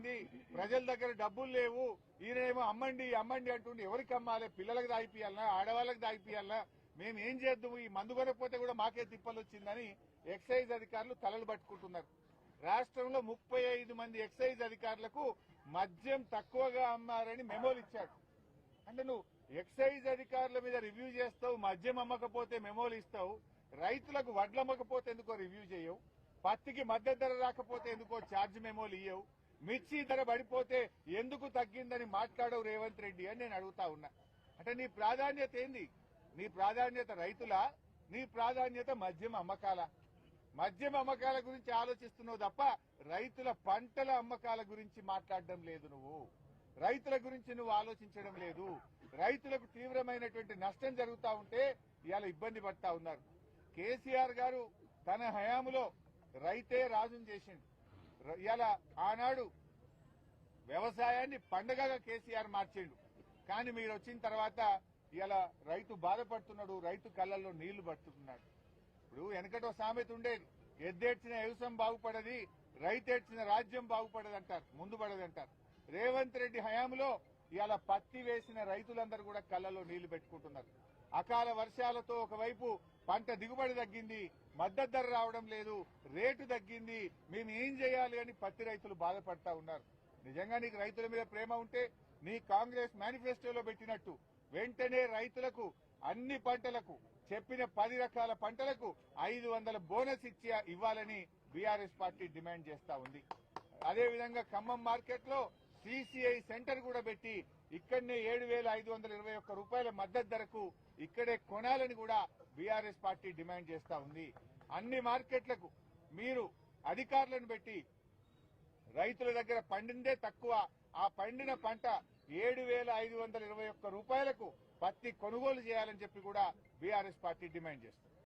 ఉంది. ప్రజల దగ్గర డబ్బులు లేవు. ఈయనేమో అమ్మండి అమ్మండి అంటుండి. ఎవరికి అమ్మాలి? పిల్లలకు దాయిపియాలనా ఆడవాళ్ళకి దాయిపియాలనా మేము ఏం చేద్దాము? ఈ మందు కొనకపోతే కూడా మాకే తిప్పలు వచ్చిందని ఎక్సైజ్ అధికారులు తలలు పట్టుకుంటున్నారు. రాష్ట్రంలో ముప్పై ఐదు మంది ఎక్సైజ్ అధికారులకు మద్యం తక్కువగా అమ్మారని మెమోలు ఇచ్చాడు అంటే నువ్వు ఎక్సైజ్ అధికారుల మీద రివ్యూ చేస్తావు మద్యం అమ్మకపోతే మెమోలు ఇస్తావు రైతులకు వడ్లు అమ్మకపోతే ఎందుకో రివ్యూ చేయవు పత్తికి మద్దతు ధర రాకపోతే ఎందుకో ఛార్జ్ మెమోలు ఇయ్యవు మిర్చి ధర పడిపోతే ఎందుకు తగ్గిందని మాట్లాడవు రేవంత్ రెడ్డి అని నేను అడుగుతా ఉన్నా. అంటే నీ ప్రాధాన్యత ఏంది? నీ ప్రాధాన్యత రైతుల? నీ ప్రాధాన్యత మద్యం అమ్మకాల? మద్యం అమ్మకాల గురించి ఆలోచిస్తున్నావు తప్ప రైతుల పంటల అమ్మకాల గురించి మాట్లాడడం లేదు నువ్వు. రైతుల గురించి నువ్వు ఆలోచించడం లేదు. రైతులకు తీవ్రమైనటువంటి నష్టం జరుగుతా ఉంటే ఇవాళ ఇబ్బంది పడతా ఉన్నారు. కేసీఆర్ గారు తన హయాములో రైతే రాజుని చేసిండు. ర- ఇవాళ ఆనాడు వ్యవసాయాన్ని పండగగా కేసీఆర్ మార్చిండు. కానీ మీరు వచ్చిన తర్వాత ఇలా రైతు బాధపడుతున్నాడు రైతు కళ్ళల్లో నీళ్ళు పడుతున్నాడు. ఇప్పుడు వెనకటో సామెత ఉండేది ఎద్దేడ్చిన వ్యవసాయం బాగుపడది రైతేడ్చిన రాజ్యం బాగుపడదు అంటారు ముందు పడదు అంటారు రేవంత్ రెడ్డి హయాంలో ఇవాళ పత్తి వేసిన రైతులందరూ కూడా కళ్ళలో నీళ్ళు పెట్టుకుంటున్నారు. అకాల వర్షాలతో ఒకవైపు పంట దిగుబడి తగ్గింది మద్దతు ధర రావడం లేదు రేటు తగ్గింది మేము ఏం చేయాలి అని పత్తి రైతులు బాధపడతా ఉన్నారు. నిజంగా నీకు రైతుల మీద ప్రేమ ఉంటే నీ కాంగ్రెస్ మేనిఫెస్టోలో పెట్టినట్టు వెంటనే రైతులకు అన్ని పంటలకు చెప్పిన పది రకాల పంటలకు ఐదు వందల బోనస్ ఇచ్చి ఇవ్వాలని బీఆర్ఎస్ పార్టీ డిమాండ్ చేస్తా ఉంది. అదేవిధంగా ఖమ్మం మార్కెట్లో సిసిఐ సెంటర్ కూడా పెట్టి ఇక్కడనే ఏడు వేల ఐదు వందల ఇరవై ఒక్క రూపాయల మద్దతు ధరకు ఇక్కడే కొనాలని కూడా బీఆర్ఎస్ పార్టీ డిమాండ్ చేస్తా ఉంది. అన్ని మార్కెట్లకు మీరు అధికారులను పెట్టి రైతుల దగ్గర పండిందే తక్కువ. ఆ పండిన పంట ఏడు వేల ఐదు వందల ఇరవై ఒక్క రూపాయలకు పత్తి కొనుగోలు చేయాలని చెప్పి కూడా బీఆర్ఎస్ పార్టీ డిమాండ్ చేస్తుంది.